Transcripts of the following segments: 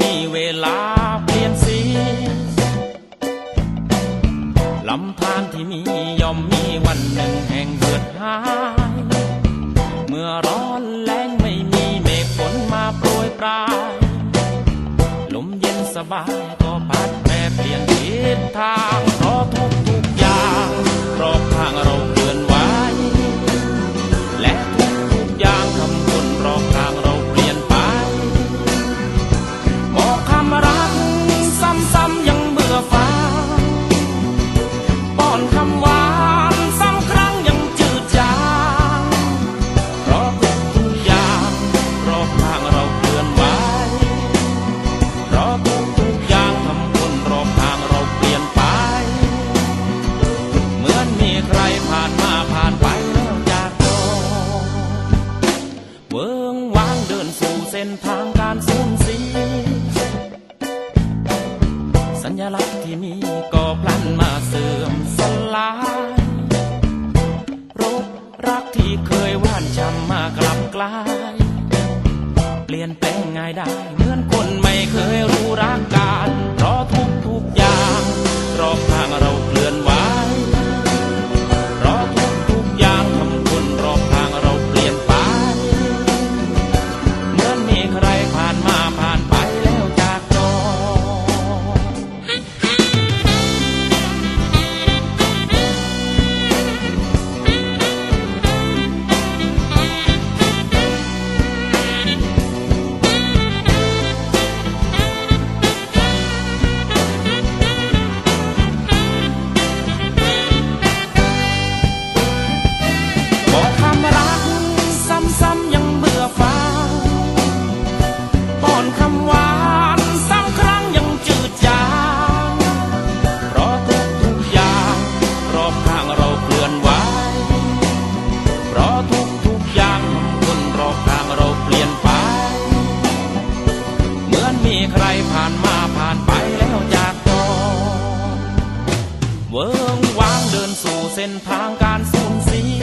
มีเวลาเปลี่ยนสีลำธารที่มีย่อมมีวันหนึ่งแห่งเหือดหาย เมื่อร้อนแรงไม่มีเมฆฝนมาโปรยปลาย ลมเย็นสบายก็พัดแม่เปลี่ยนทิศทางเพราะทุกทุกอย่างรอบข้างเรา สัญลักษณ์ที่มีก็พลันมาเสื่อมสลายรบรักที่เคยหว่านช้ำมากลับกลาย เปลี่ยนแปลงง่ายได้ เหมือนคนไม่เคยรู้รักกัน เวิงวางเดินสู่เส้นทางการสูญเสีย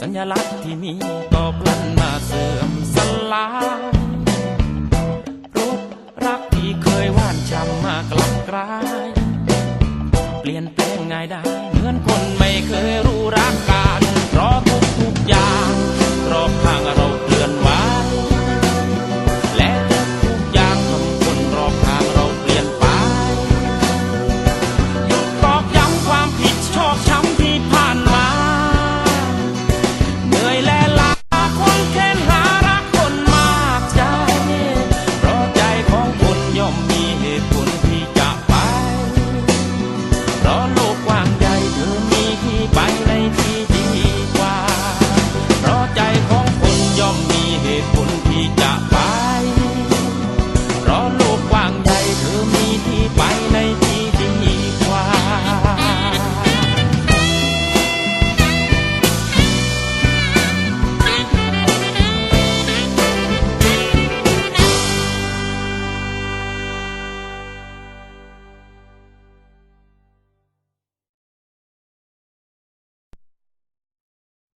สัญลักษณ์ที่มีก็พลันมาเสื่อมสลายรูปรักที่เคยหวานช้ำมากลับกลาย เปลี่ยนแปลงง่ายได้ por